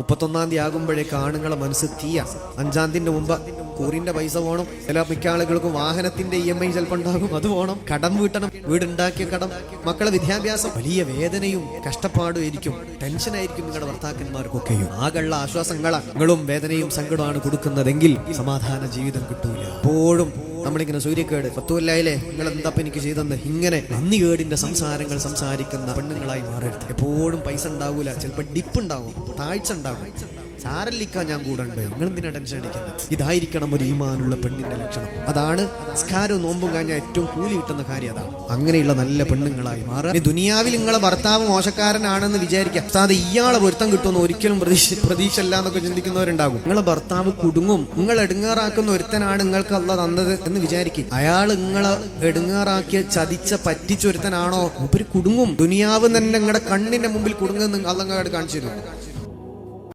മുപ്പത്തൊന്നാം തീയതി ആകുമ്പോഴേ ആണുങ്ങളെ മനസ്സ് തീയ. അഞ്ചാം തീയതി മുമ്പ് കൂറിന്റെ പൈസ പോകണം ചില മിക്ക ആളുകൾക്കും വാഹനത്തിന്റെ ഇ എം ഐ ചിലപ്പോൾ ഉണ്ടാകും. അത് പോകണം കടം വീട്ടണം. വീടുണ്ടാക്കിയ കടം. മക്കളെ വിദ്യാഭ്യാസം. വലിയ വേദനയും കഷ്ടപ്പാടും ആയിരിക്കും. ടെൻഷനായിരിക്കും നിങ്ങളുടെ ഭർത്താക്കന്മാർക്കൊക്കെയും. ആകെയുള്ള ആശ്വാസങ്ങളും. വേദനയും സങ്കടമാണ് കൊടുക്കുന്നതെങ്കിൽ സമാധാന ജീവിതം കിട്ടൂല. എപ്പോഴും നമ്മളിങ്ങനെ സൂര്യക്കേട് പത്തുകൊല്ലായില്ലേ നിങ്ങൾ എന്താ എനിക്ക് ചെയ്തെന്ന് ഇങ്ങനെ നന്ദി കേടിന്റെ സംസാരങ്ങൾ സംസാരിക്കുന്ന പെണ്ണുങ്ങളായി മാറരുത്. എപ്പോഴും പൈസ ഉണ്ടാവൂല ചിലപ്പോൾ ഡിപ്പ് ഉണ്ടാവും താഴ്ച ഉണ്ടാവും. സാരല്ലിക്കാൻ ഞാൻ കൂടെ ഉണ്ട് നിങ്ങൾ എന്തിനാ ടെൻഷൻ അടിക്കുന്നത്? ഇതായിരിക്കണം ഒരു ഈമാനുള്ള പെണ്ണിന്റെ ലക്ഷണം. അതാണ് സ്കാരവും നോമ്പും കഴിഞ്ഞാൽ ഏറ്റവും കൂലി കിട്ടുന്ന കാര്യം അതാണ്. അങ്ങനെയുള്ള നല്ല പെണ്ണുങ്ങളായി മാറുക. ദുനിയാവിൽ നിങ്ങളെ ഭർത്താവ് മോശക്കാരനാണെന്ന് വിചാരിക്കുക. അതായത് ഇയാളെ പൊരുത്തം കിട്ടുമെന്ന് ഒരിക്കലും പ്രതീക്ഷ പ്രതീക്ഷ അല്ല എന്നൊക്കെ ചിന്തിക്കുന്നവരുണ്ടാകും. നിങ്ങളെ ഭർത്താവ് കുടുങ്ങും. നിങ്ങൾ എടുങ്ങാറാക്കുന്ന ഒരുത്തനാണ് നിങ്ങൾക്ക് അല്ല തന്നത് എന്ന് വിചാരിക്കും അയാൾ നിങ്ങളെ എടുങ്ങാറാക്കിയ ചതിച്ച പറ്റിച്ചൊരുത്തനാണോ ഒരു കുടുങ്ങും. ദുനിയാവ് തന്നെ നിങ്ങളുടെ കണ്ണിന്റെ മുമ്പിൽ കുടുങ്ങുന്ന അല്ലങ്ങാട് കാണിച്ചു തരും.